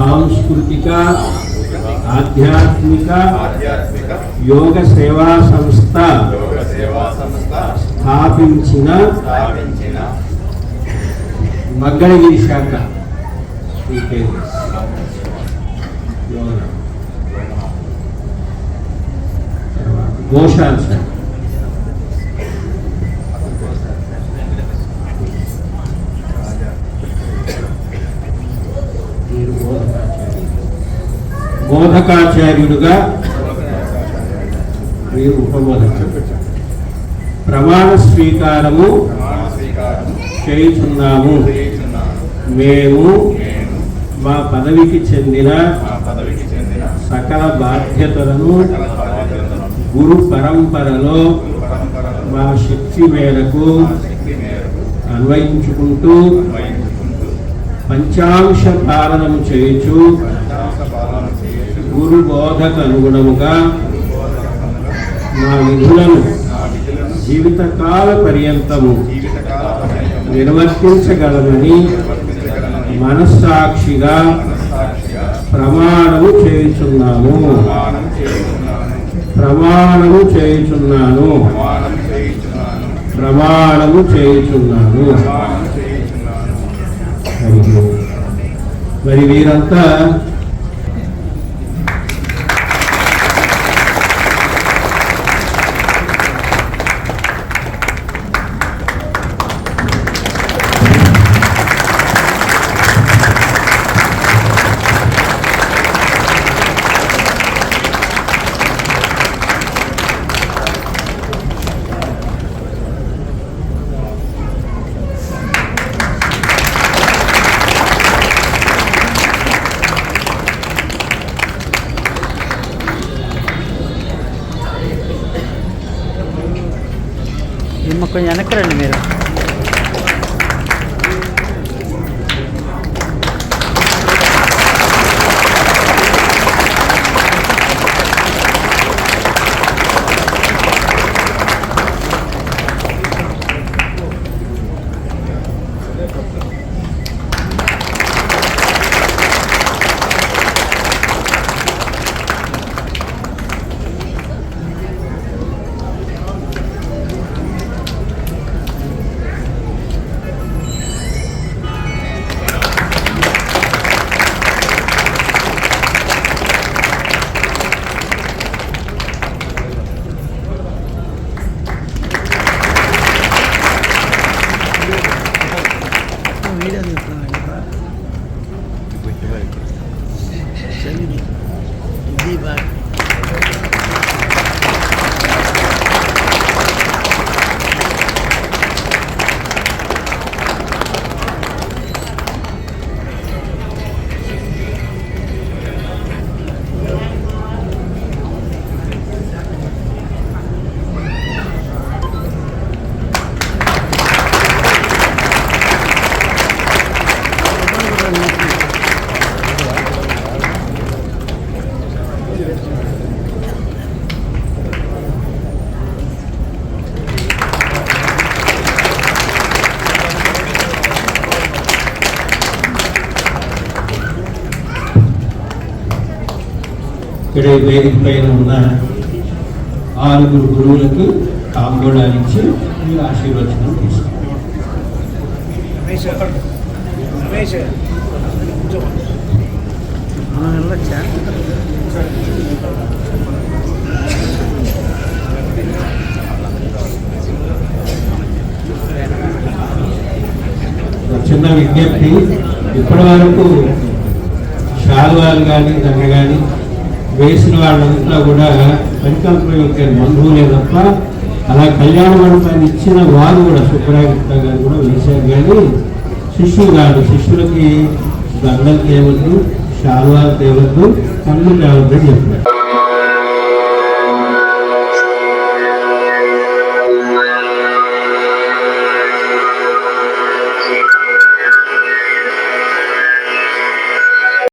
సాంస్కృతిక ఆధ్యాత్మిక యోగ సేవా సంస్థ స్థాపించిన మగ్గళగిరి శాఖ. గోశాల శాఖ. బోధకాచార్యుడుగా మీరు ఉపబోధకుడు ప్రమాణ స్వీకారము ప్రమాణ స్వీకారం చేయుచున్నాము. మేము మా పదవికి చెందిన మా పదవికి చెందిన సకల బాధ్యతలను గురు పరంపరలో మా శక్తి మేరకు మా శక్తి మేరకు అన్వయించుకుంటూ వహించుకుంటూ పంచాంశ పాలనము చేయుచు చేయుచు గురు బోధకు అనుగుణముగా మా నా విధులను జీవితకాల పర్యంతము నిర్వర్తించగలమని నిర్వర్తించగలనని మనస్సాక్షిగా ప్రమాణము చేయుచున్నాను. ప్రమాణము చేయుచున్నాను. ప్రమాణము చేయుచున్నాను. మరి వీరంతా కొంచెం వెనక్కి రండి మీరు వీడియో ఇక్కడే వేదిక పైన ఉన్న ఆరుగురు గురువులకు తాంబూలాలు ఇచ్చి మీరు ఆశీర్వచనం తీసుకోండి చిన్న విజ్ఞప్తి. ఇప్పటి వరకు శాల్వాలు కానీ దండ కానీ వేసిన వాళ్ళంతా కూడా పరికల్పన యొక్క బంధువులే తప్ప అలా కళ్యాణ మండపాన్ని ఇచ్చిన వారు కూడా సుప్రాగిత్త గారు కూడా వేశారు. కానీ శిష్యులు కాదు శిష్యులకి దండలు తేవద్దు శాల్వాలు తేవద్దు కళ్ళు తేవద్దని చెప్పారు.